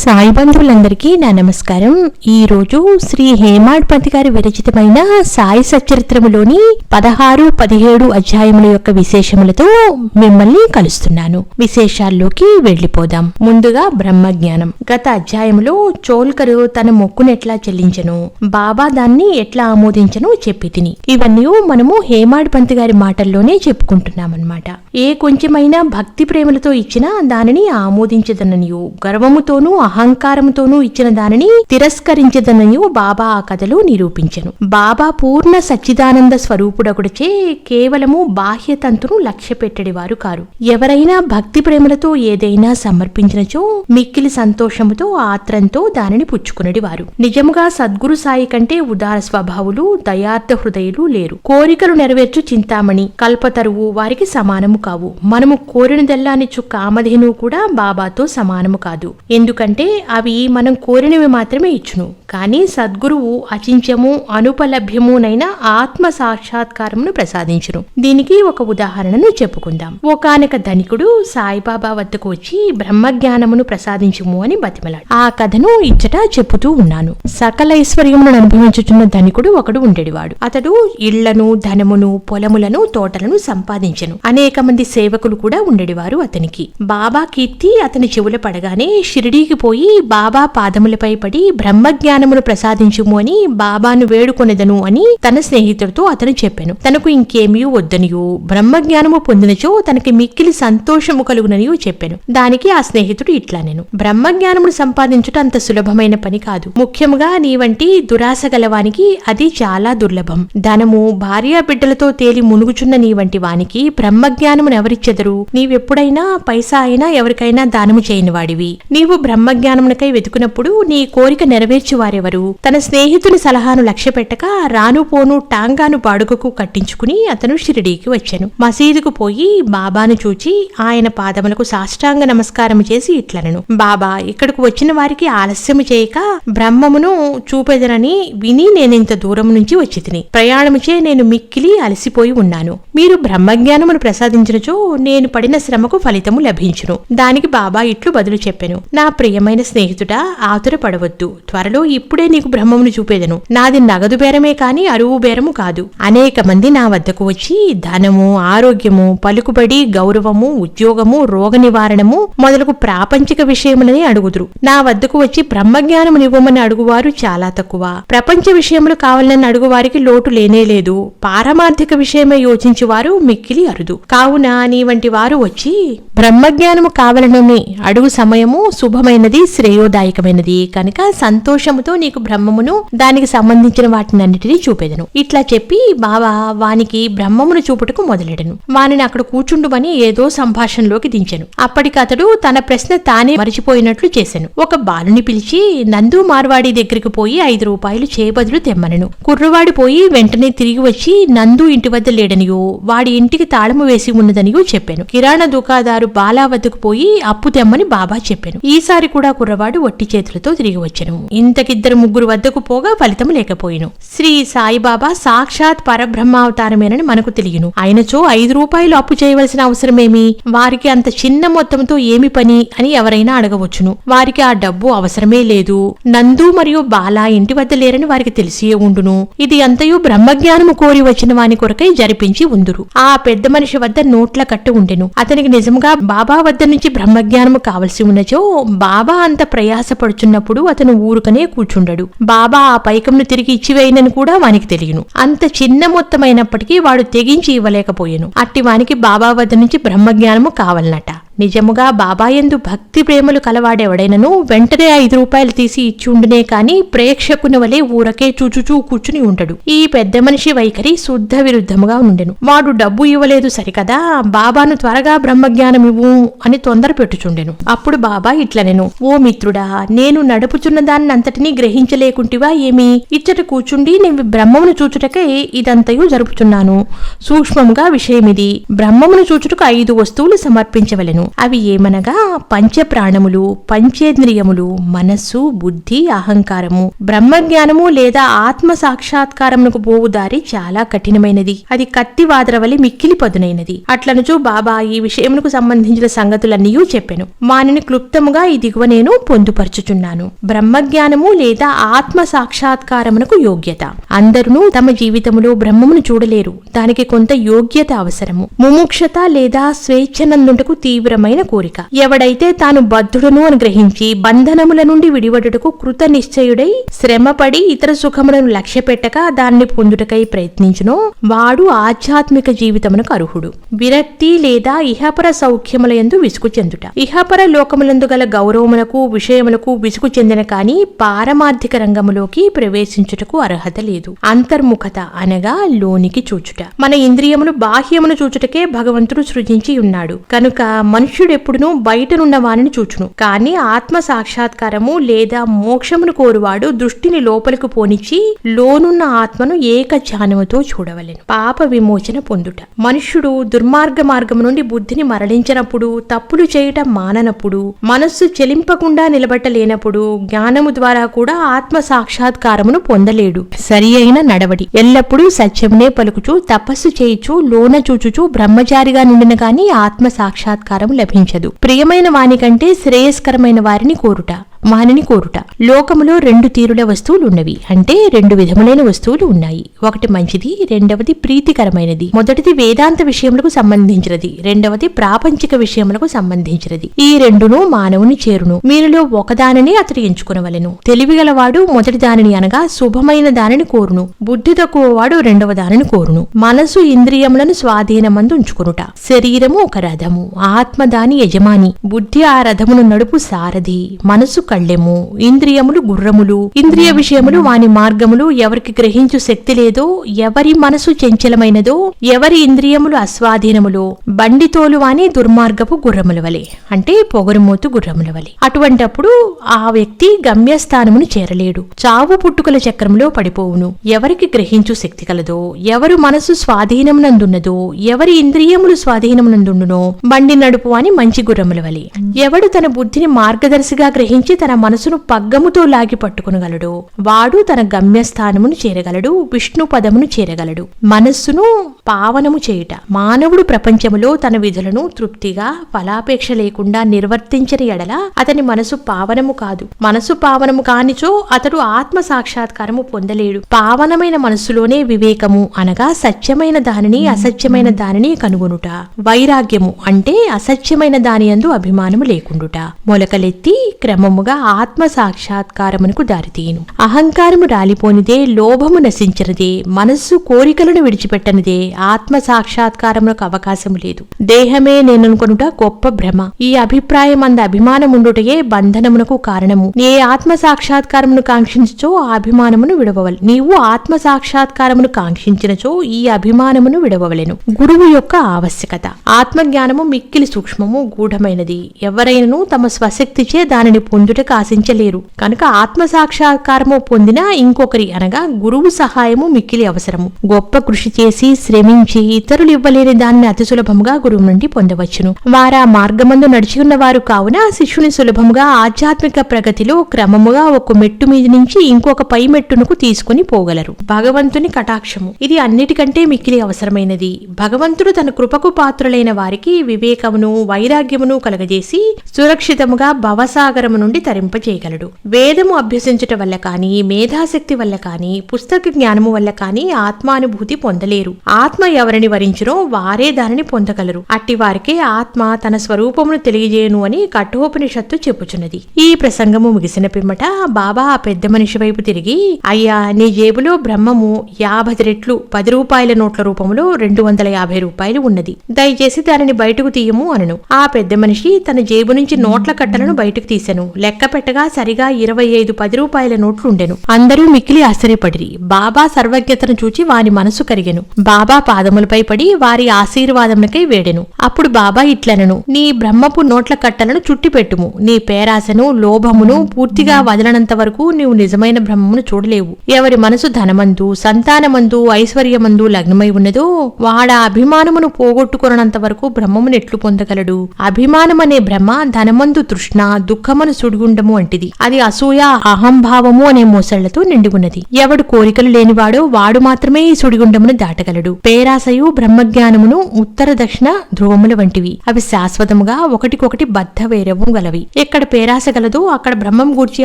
సాయి బంధువులందరికీ నా నమస్కారం. ఈ రోజు శ్రీ హేమాడ్పతి గారి విరచితమైన సాయి సచరిత్రములోని పదహారు పదిహేడు అధ్యాయముల యొక్క విశేషములతో మిమ్మల్ని కలుస్తున్నాను. విశేషాల్లోకి వెళ్ళిపోదాం ముందుగా బ్రహ్మజ్ఞానం. గత అధ్యాయములో చోల్కరు తన మొక్కును ఎట్లా చెల్లించను? బాబా దాన్ని ఎట్లా ఆమోదించను చెప్పి తిని. ఇవన్నీ మనము హేమాడ్పంతి గారి మాటల్లోనే చెప్పుకుంటున్నామన్నమాట. ఏ కొంచెమైనా భక్తి ప్రేమలతో ఇచ్చినా దానిని ఆమోదించదననియు. గర్వముతోనూ అహంకారంతోనూ ఇచ్చిన దానిని తిరస్కరించదననియు బాబా ఆ కథలో నిరూపించను. బాబా పూర్ణ సచ్చిదానంద స్వరూపుడొకటిచే కేవలము బాహ్య తంతును లక్ష్య పెట్టడివారు కారు. ఎవరైనా భక్తి ప్రేమలతో ఏదైనా సమర్పించినచో మిక్కిలి సంతోషముతో ఆత్రంతో దానిని పుచ్చుకునేది వారు నిజముగా సద్గురు సాయి కంటే ఉదార స్వభావులు దయార్థ హృదయులు లేరు. కోరికలు నెరవేర్చు చింతామణి కల్పతరువు వారికి సమానము కావు. మనము కోరినదెల్లానిచ్చు కామధేను కూడా బాబాతో సమానము కాదు. ఎందుకంటే అవి మనం కోరినవి మాత్రమే ఇచ్చును. కానీ సద్గురువు అచించము అనుపలభ్యమునైన ఆత్మ సాక్షాత్కారమును ప్రసాదించును. దీనికి ఒక ఉదాహరణను చెప్పుకుందాం. ఒకానొక ధనికుడు సాయిబాబా వద్దకు వచ్చి బ్రహ్మజ్ఞానమును ప్రసాదించుము అని బతిమలాడు. ఆ కథను ఇచ్చట చెప్పుతూ ఉన్నాను. సకల ఐశ్వర్యమును అనుభవించుచున్న ధనికుడు ఒకడు ఉండేవాడు. అతడు ఇళ్ళను ధనమును పొలములను తోటలను సంపాదించను. అనేక మంది సేవకులు కూడా ఉండేవారు అతనికి. బాబా కీర్తి అతని చెవుల పడగానే షిరిడీకి పోయి బాబా పాదములపై పడి బ్రహ్మజ్ఞానమును ప్రసాదించుము అని బాబాను వేడుకొనెదను అని తన స్నేహితుడితో అతను చెప్పాను. తనకు ఇంకేమీ వద్దనియో. బ్రహ్మజ్ఞానము పొందినచో తనకి మిక్కిలి సంతోషము కలుగుననియో చెప్పాను. దానికి ఆ స్నేహితుడు ఇట్లా నేను బ్రహ్మజ్ఞానమును సంపాదించుట అంత సులభమైన పని కాదు. ముఖ్యముగా నీ వంటి దురాశ గలవానికి అది చాలా దుర్లభం. ధనము భార్యా బిడ్డలతో తేలి మునుగుచున్న నీ వంటి వానికి బ్రహ్మజ్ఞానమును ఎవరిచ్చెదరు నీవెప్పుడైనా పైసా అయినా ఎవరికైనా దానము చేయని వాడివి నీవు బ్రహ్మజ్ఞానమునకై వెతుకున్నప్పుడు నీ కోరిక నెరవేర్చువారెవరు? తన స్నేహితుని సలహాను లక్ష్య పెట్టక రాను పోను టాంగాను బాడుగకు కట్టించుకుని అతను షిరిడీకి వచ్చాను. మసీదుకు పోయి బాబాను చూచి ఆయన పాదములకు సాష్టాంగ నమస్కారం చేసి ఇట్లనను. బాబా ఇక్కడకు వచ్చిన వారికి ఆలస్యము చేయక బ్రహ్మమును చూపెదనని విని నేనింత దూరం నుంచి వచ్చి తిని ప్రయాణముచే నేను మిక్కిలి అలసిపోయి ఉన్నాను. మీరు బ్రహ్మజ్ఞానమును ప్రసాదించినచో నేను పడిన శ్రమకు ఫలితము లభించును. దానికి బాబా ఇట్లు బదులు చెప్పెను. నా ప్రియమైన స్నేహితుడ ఆతుర పడవద్దు త్వరలో ఇప్పుడే నీకు బ్రహ్మమును చూపేదను. నాది నగదు బేరమే కాని అరువు బేరము కాదు. అనేక మంది నా వద్దకు వచ్చి ధనము ఆరోగ్యము పలుకుబడి గౌరవము ఉద్యోగము రోగ నివారణము మొదలగు ప్రాపంచిక విషయములని అడుగుదురు. నా వద్దకు వచ్చి బ్రహ్మజ్ఞానము నివ్వమని అడుగువారు చాలా తక్కువ. ప్రపంచ విషయములు కావాలని అడుగువారికి లోటు లేనే లేదు. పారమార్థిక విషయమే యోచించువారు మిక్కిలి అరుదు. కావున నీ వంటి వారు వచ్చి బ్రహ్మజ్ఞానము కావాలనని అడుగు సమయము శుభమైనది శ్రేయోదాయకమైనది. కనుక సంతోషముతో నీకు బ్రహ్మమును దానికి సంబంధించిన వాటిని అన్నిటినీ చూపెదను. ఇట్లా చెప్పి బాబా వానికి బ్రహ్మమును చూపుటకు మొదలెడను. వానిని అక్కడ కూర్చుండుమని ఏదో సంభాషణలోకి దించెను. అప్పటికి అతడు తన ప్రశ్న తానే మరిచిపోయినట్లు చేశాను ఒక బాలుని పిలిచి నందు మార్వాడి దగ్గరికి పోయి ఐదు రూపాయలు చేయబదులు తెమ్మనను. కుర్రవాడి పోయి వెంటనే తిరిగి వచ్చి నందు ఇంటి వద్ద లేడనియో వాడి ఇంటికి తాళము వేసి ఉన్నదనియో చెప్పాను. కిరాణా దుకాదారు బాలా వద్దకు పోయి అప్పు తెమ్మని బాబా చెప్పాను. ఈసారి కూడా కుర్రవాడు వట్టి చేతులతో తిరిగి వచ్చెను. ఇంతకిద్దరు ముగ్గురు వద్దకు పోగా ఫలితం లేకపోయిను. శ్రీ సాయిబాబా సాక్షాత్ పరబ్రహ్మావతారమేనని మనకు తెలియను. ఆయనచో ఐదు రూపాయలు అప్పు చేయవలసిన అవసరమేమి? వారికి అంత చిన్న మొత్తంతో ఏమి పని అని ఎవరైనా అడగవచ్చును. వారికి ఆ డబ్బు అవసరమే లేదు. నందు మరియు బాలా ఇంటి వద్ద లేరని వారికి తెలిసియే ఉండును. ఇది అంతయు బ్రహ్మజ్ఞానము కోరి వచ్చిన వాని కొరకై జరిపించి ఉందురు. ఆ పెద్ద మనిషి వద్ద నోట్ల కట్టు ఉండెను. అతనికి నిజంగా బాబా వద్ద నుంచి బ్రహ్మజ్ఞానము కావలసి ఉన్నచో బాబా అంత ప్రయాసపడుచున్నప్పుడు అతను ఊరుకనే కూర్చుండడు. బాబా ఆ పైకంను తిరిగి ఇచ్చివేయనని కూడా వానికి తెలియను. అంత చిన్న మొత్తమైనప్పటికీ వాడు తెగించి ఇవ్వలేకపోయాను. అట్టి వానికి బాబా వద్ద నుంచి బ్రహ్మజ్ఞానము కావాలన్నట నిజముగా బాబాయందు భక్తి ప్రేమలు కలవాడెవడైనను వెంటనే ఐదు రూపాయలు తీసి ఇచ్చి ఉండునే కాని ప్రేక్షకుని వలె ఊరకే చూచుచూ కూర్చుని ఉండడు ఈ పెద్ద మనిషి వైఖరి శుద్ధ విరుద్ధముగా ఉండెను. వాడు డబ్బు ఇవ్వలేదు సరికదా బాబాను త్వరగా బ్రహ్మజ్ఞానం ఇవ్వు అని తొందర పెట్టుచుండెను. అప్పుడు బాబా ఇట్లనెను ఓ మిత్రుడా నేను నడుపుచున్న దాన్ని అంతటినీ గ్రహించలేకుంటివా ఏమి? ఇచ్చట కూర్చుండి నేను బ్రహ్మమును చూచుటకే ఇదంతయు జరుపుచున్నాను. సూక్ష్మముగా విషయమిది. బ్రహ్మమును చూచుటకు ఐదు వస్తువులు సమర్పించవలెను. అవి ఏమనగా పంచప్రాణములు పంచేంద్రియములు మనస్సు బుద్ధి అహంకారము. బ్రహ్మజ్ఞానము లేదా ఆత్మ సాక్షాత్కారమునకు పోవు దారి చాలా కఠినమైనది. అది కత్తి వాదరవలి మిక్కిలి పదునైనది. అట్లనుచు బాబా ఈ విషయమునకు సంబంధించిన సంగతులన్నీ చెప్పెను. మానిని క్లుప్తముగా ఈ దిగువ నేను పొందుపరచుచున్నాను. బ్రహ్మజ్ఞానము లేదా ఆత్మ సాక్షాత్కారమునకు యోగ్యత. అందరూ తమ జీవితములో బ్రహ్మమును చూడలేరు. దానికి కొంత యోగ్యత అవసరము. ముముక్షత లేదా స్వేచ్ఛనందుటకు తీవ్రమైన కోరిక. ఎవడైతే తాను బద్ధుడును అని గ్రహించి బంధనముల నుండి విడివడుటకు కృత నిశ్చయుడై శ్రమపడి ఇతర సుఖములను లక్ష్యపెట్టక దాన్ని పొందుటకై ప్రయత్నించునో వాడు ఆధ్యాత్మిక జీవితమునకు అర్హుడు. విరక్తి లేదా ఇహపర సౌఖ్యముల యందు విసుగు చెందుట. ఇహపర లోకములందు గల గౌరవములకు విషయములకు విసుగు చెందిన కాని పారమార్థిక రంగములోకి ప్రవేశించుటకు అర్హత లేదు. అంతర్ముఖత అనగా లోనికి చూచుట. మన ఇంద్రియములు బాహ్యమును చూచుటకే భగవంతుడు సృజించి ఉన్నాడు. కనుక మనుష్యుడెప్పుడునూ బయటనున్న వానిని చూచును. కానీ ఆత్మ సాక్షాత్కారము లేదా మోక్షమును కోరువాడు దృష్టిని లోపలికి పోనిచ్చి లోనున్న ఆత్మను ఏక ధ్యానముతో చూడవలెను. పాప విమోచన పొందుట. మనుష్యుడు దుర్మార్గ మార్గము నుండి బుద్ధిని మరలించినప్పుడు తప్పులు చేయటం మాననప్పుడు మనస్సు చెలింపకుండా నిలబట్టలేనప్పుడు జ్ఞానము ద్వారా కూడా ఆత్మ సాక్షాత్కారమును పొందలేడు. సరి అయిన నడవడి. ఎల్లప్పుడూ సత్యమునే పలుకుచు తపస్సు చేయుచు లోన చూచుచు బ్రహ్మచారిగా నుండిన గాని ఆత్మ సాక్షాత్కారం లభించదు. ప్రియమైన వాని కంటే శ్రేయస్కరమైన వారిని కోరుట. మానని కోరుట. లోకములో రెండు తీరుల వస్తువులు ఉన్నవి అంటే రెండు విధములైన వస్తువులు ఉన్నాయి. ఒకటి మంచిది రెండవది ప్రీతికరమైనది. మొదటిది వేదాంత విషయములకు సంబంధించినది. రెండవది ప్రాపంచిక విషయములకు సంబంధించినది. ఈ రెండును మానవుని చేరును. మీరులో ఒకదానిని అతడు ఎంచుకునవలెను. తెలివిగలవాడు మొదటి దానిని అనగా శుభమైన దానిని కోరును. బుద్ధి తక్కువ వాడు రెండవ దానిని కోరును. మనసు ఇంద్రియములను స్వాధీనమందు ఉంచుకునుట. శరీరము ఒక రథము. ఆత్మ దాని యజమాని. బుద్ధి ఆ రథమును నడుపు సారథి మనసు కళ్ళెము. ఇంద్రియములు గుర్రములు. ఇంద్రియ విషయములు వాని మార్గములు ఎవరికి గ్రహించు శక్తి లేదో ఎవరి మనసు చంచలమైనదో ఎవరి ఇంద్రియములు అస్వాధీనములో బండితోలు వాని దుర్మార్గపు గుర్రముల వలె అంటే పొగరుమోతు గుర్రముల వలె. అటువంటప్పుడు ఆ వ్యక్తి గమ్యస్థానమును చేరలేడు. చావు పుట్టుకల చక్రంలో పడిపోవును. ఎవరికి గ్రహించు శక్తి కలదో ఎవరు మనసు స్వాధీనమునందున్నదో ఎవరి ఇంద్రియములు స్వాధీనమునందుండునో బండి నడుపు అని మంచి గుర్రముల వలె. ఎవడు తన బుద్ధిని మార్గదర్శిగా గ్రహించి తన మనసును పగ్గముతో లాగి పట్టుకునగలడు. వాడు తన గమ్యస్థానమును చేరగలడు విష్ణు పదమును చేరగలడు. మనస్సును పావనము చేయుట. మానవుడు ప్రపంచములో తన విధులను తృప్తిగా ఫలాపేక్ష లేకుండా నిర్వర్తించని ఎడల అతని మనసు పావనము కాదు. మనసు పావనము కానిచో అతడు ఆత్మ సాక్షాత్కారము పొందలేడు. పావనమైన మనస్సులోనే వివేకము అనగా సత్యమైన దానిని అసత్యమైన దానిని కనుగొనుట. వైరాగ్యము అంటే అసత్యమైన దాని యందు అభిమానము లేకుండుట. మొలకలెత్తి క్రమముగా ఆత్మ సాక్షాత్కారమునకు దారితీయును. అహంకారము రాలిపోనిదే లోభము నశించినదే మనస్సు కోరికలను విడిచిపెట్టనిదే ఆత్మ సాక్షాత్కారములకు అవకాశము లేదు. దేహమే నేననుకొనుట గొప్ప భ్రమ. ఈ అభిప్రాయం అంద అభిమానముండుటయే బంధనమునకు కారణము. నే ఆత్మ సాక్షాత్కారమును కాంక్షించచో ఆ అభిమానమును విడవవల్. నీవు ఆత్మ సాక్షాత్కారమును కాంక్షించినచో ఈ అభిమానమును విడవవలెను. గురువు యొక్క ఆవశ్యకత. ఆత్మజ్ఞానము మిక్కిలి సూక్ష్మము గూఢమైనది. ఎవరైనను తమ స్వశక్తిచే దానిని పొందుటకు ఆశించలేరు. కనుక ఆత్మ సాక్షాత్కారము పొందిన ఇంకొకరి అనగా గురువు సహాయము మిక్కిలి అవసరము. గొప్ప కృషి చేసి ప్రేమించి ఇతరులు ఇవ్వలేని దాన్ని అతి సులభముగా గురువు నుండి పొందవచ్చును. వారా మార్గమందు నడిచి ఉన్నవారు కావున శిష్యుని సులభముగా ఆధ్యాత్మిక ప్రగతిలో క్రమముగా ఒక మెట్టు మీద నుంచి ఇంకొక పై మెట్టునకు తీసుకుని పోగలరు. భగవంతుని కటాక్షము. ఇది అన్నిటికంటే మిక్కిలి అవసరమైనది. భగవంతుడు తన కృపకు పాత్రులైన వారికి వివేకమును వైరాగ్యమును కలగజేసి సురక్షితముగా భవసాగరము నుండి తరింపచేయగలడు వేదము అభ్యసించుట వల్ల కానీ మేధాశక్తి వల్ల కానీ పుస్తక జ్ఞానము వల్ల కానీ ఆత్మానుభూతి పొందలేరు. ఆత్మ ఆత్మ ఎవరిని వరించినో వారే దానిని పొందగలరు. అట్టి వారికే ఆత్మ తన స్వరూపమును తెలియజేయను అని కఠోపనిషత్తు చెప్పుచున్నది. ఈ ప్రసంగము ముగిసిన పిమ్మట బాబా ఆ పెద్ద మనిషి వైపు తిరిగి అయ్యా నీ జేబులో బ్రహ్మము యాభై రెట్లు పది రూపాయల నోట్ల రూపంలో రెండు వందల యాభై రూపాయలు ఉన్నది. దయచేసి దానిని బయటకు తీయము అనను. ఆ పెద్ద మనిషి తన జేబు నుంచి నోట్ల కట్టలను బయటకు తీసెను. లెక్క లెక్క పెట్టగా సరిగా ఇరవై ఐదు పది రూపాయల నోట్లుండెను. అందరూ మిక్కిలి ఆశ్చర్యపడిరి. బాబా సర్వజ్ఞతను చూచి వాని మనసు కరిగెను. బాబా పాదములపై పడి వారి ఆశీర్వాదములకై వేడెను. అప్పుడు బాబా ఇట్లనను నీ బ్రహ్మపు నోట్ల కట్టలను చుట్టిపెట్టుము. నీ పేరాశను లోభమును పూర్తిగా వదలనంత వరకు నీవు నిజమైన బ్రహ్మమును చూడలేవు. ఎవరి మనసు ధనమందు సంతానమందు ఐశ్వర్యమందు లగ్నమై ఉన్నదో వాడ అభిమానమును పోగొట్టుకొనంత వరకు బ్రహ్మమును ఎట్లు పొందగలడు? అభిమానమనే బ్రహ్మ ధనమందు తృష్ణ దుఃఖమును సుడిగుండము వంటిది అది అసూయ అహంభావము అనే మోసళ్ళతో నిండి ఉన్నది. ఎవడు కోరికలు లేనివాడో వాడు మాత్రమే ఈ సుడిగుండమును దాటగలడు. పేరాశయు బ్రహ్మజ్ఞానమును ఉత్తర దక్షిణ ధ్రువముల వంటివి. అవి శాశ్వతముగా ఒకటికొకటి బద్ధ వేరవు గలవి. ఎక్కడ పేరాశ గలదో అక్కడ బ్రహ్మం గూర్చి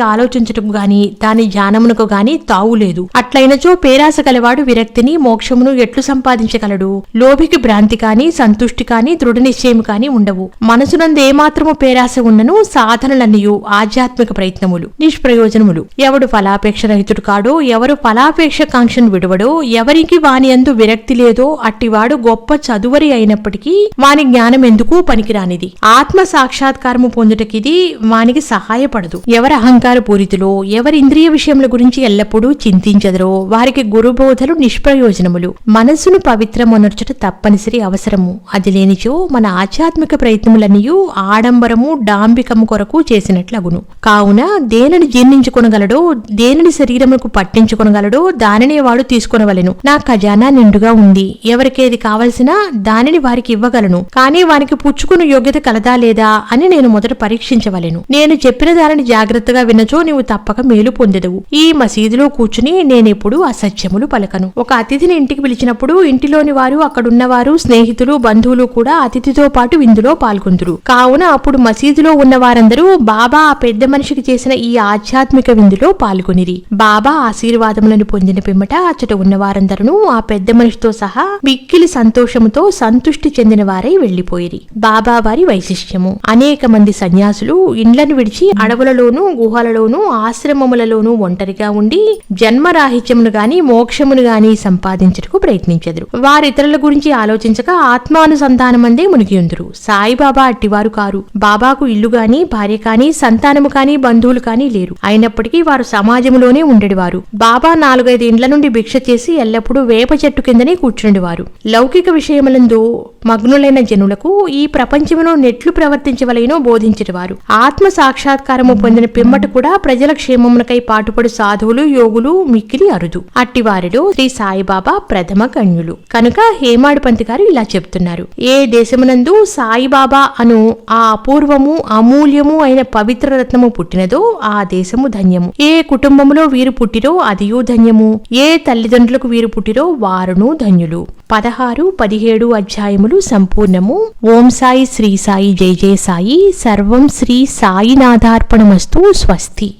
ఆలోచించటం గాని దాని ధ్యానమునకు గాని తావు లేదు. అట్లయినచో పేరాశ గలవాడు విరక్తిని మోక్షమును ఎట్లు సంపాదించగలడు? లోభికి భ్రాంతి కాని సంతుష్టి కాని దృఢ నిశ్చయం కాని ఉండవు. మనసునందు ఏమాత్రము పేరాశ ఉన్నను సాధనలన్నయు ఆధ్యాత్మిక ప్రయత్నములు నిష్ప్రయోజనములు. ఎవడు ఫలాపేక్ష రహితుడు కాడో ఎవరు ఫలాపేక్ష కాంక్షను విడువడో ఎవరికి వాని అందు విరక్తి లేదు. అట్టివాడు గొప్ప చదువరి అయినప్పటికీ వాని జ్ఞానం ఎందుకు పనికిరానిది. ఆత్మ సాక్షాత్కారము పొందుటకిది వానికి సహాయపడదు. ఎవరి అహంకార పూరితులో ఎవరి ఇంద్రియ విషయముల గురించి ఎల్లప్పుడూ చింతించదరో వారికి గురుబోధలు నిష్ప్రయోజనములు. మనస్సును పవిత్రమొనర్చట తప్పనిసరి అవసరము. అది లేనిచో మన ఆధ్యాత్మిక ప్రయత్నములనియు ఆడంబరము డాంబికము కొరకు చేసినట్లగును. కావున దేనిని జీర్ణించుకొనగలడో దేనిని శరీరముకు పట్టించుకొనగలడో దానినే వాడు తీసుకొనవలెను. నా ఖజానా నిండుగా ఉంది. ఎవరికేది కావలసినా దానిని వారికి ఇవ్వగలను. కానీ వారికి పుచ్చుకుని యోగ్యత కలదా లేదా అని నేను మొదట పరీక్షించవలెను. నేను చెప్పిన దానిని జాగ్రత్తగా వినచో నీవు తప్పక మేలు పొందెదవు. ఈ మసీదులో కూర్చుని నేనెప్పుడు అసత్యములు పలకను. ఒక అతిథిని ఇంటికి పిలిచినప్పుడు ఇంటిలోని వారు అక్కడున్నవారు స్నేహితులు బంధువులు కూడా అతిథితో పాటు విందులో పాల్గొందురు. కావున అప్పుడు మసీదులో ఉన్న వారందరూ బాబా ఆ పెద్ద మనిషికి చేసిన ఈ ఆధ్యాత్మిక విందులో పాల్గొనిరి. బాబా ఆశీర్వాదములను పొందిన పిమ్మట అచ్చట ఉన్న వారందరూ ఆ పెద్ద మనిషితో సహా మిక్కిలి సంతోషముతో సంతుష్టి చెందిన వారై వెళ్ళిపోయిరి బాబా వారి వైశిష్ట్యము. అనేక మంది సన్యాసులు ఇండ్లను విడిచి అడవులలోనూ గుహలలోనూ ఆశ్రమములలోనూ ఒంటరిగా ఉండి జన్మరాహిత్యమును గాని మోక్షమును గాని సంపాదించుటకు ప్రయత్నించెదరు. వారితరుల గురించి ఆలోచించక ఆత్మానుసంధానమందే మునిగియుందురు. సాయిబాబా అట్టివారు కారు. బాబాకు ఇల్లు గాని భార్య కాని సంతానము కాని బంధువులు కాని లేరు. అయినప్పటికీ వారు సమాజములోనే ఉండేవారు. బాబా నాలుగైదు ఇండ్ల నుండి భిక్ష చేసి ఎల్లప్పుడూ వేప చెట్టు కిందనే కూర్చుండేవారు లౌకిక విషయములందు మగ్నులైన జనులకు ఈ ప్రపంచమును నెట్లు ప్రవర్తించవలయనో బోధించేవారు ఆత్మ సాక్షాత్కారము పొందిన పిమ్మట కూడా ప్రజల క్షేమమునకై పాటుపడు సాధువులు యోగులు మిక్కిలి అరుదు. అట్టివారిలో శ్రీ సాయిబాబా ప్రథమ గణ్యులు కనుక హేమాడు పంతి గారు ఇలా చెప్తున్నారు. ఏ దేశమునందు సాయిబాబా అను ఆ అపూర్వము అమూల్యము అయిన పవిత్ర రత్నము పుట్టినదో ఆ దేశము ధన్యము. ఏ కుటుంబములో వీరు పుట్టిరో అదియూ ధన్యము. ఏ తల్లిదండ్రులకు వీరు పుట్టిరో వారును ధన్యులు. పదహారు పదిహేడు అధ్యాయములు సంపూర్ణము. ఓం సాయి శ్రీ సాయి జై జయ సాయి. సర్వం శ్రీ సాయినాథార్పణమస్తు స్వస్తి.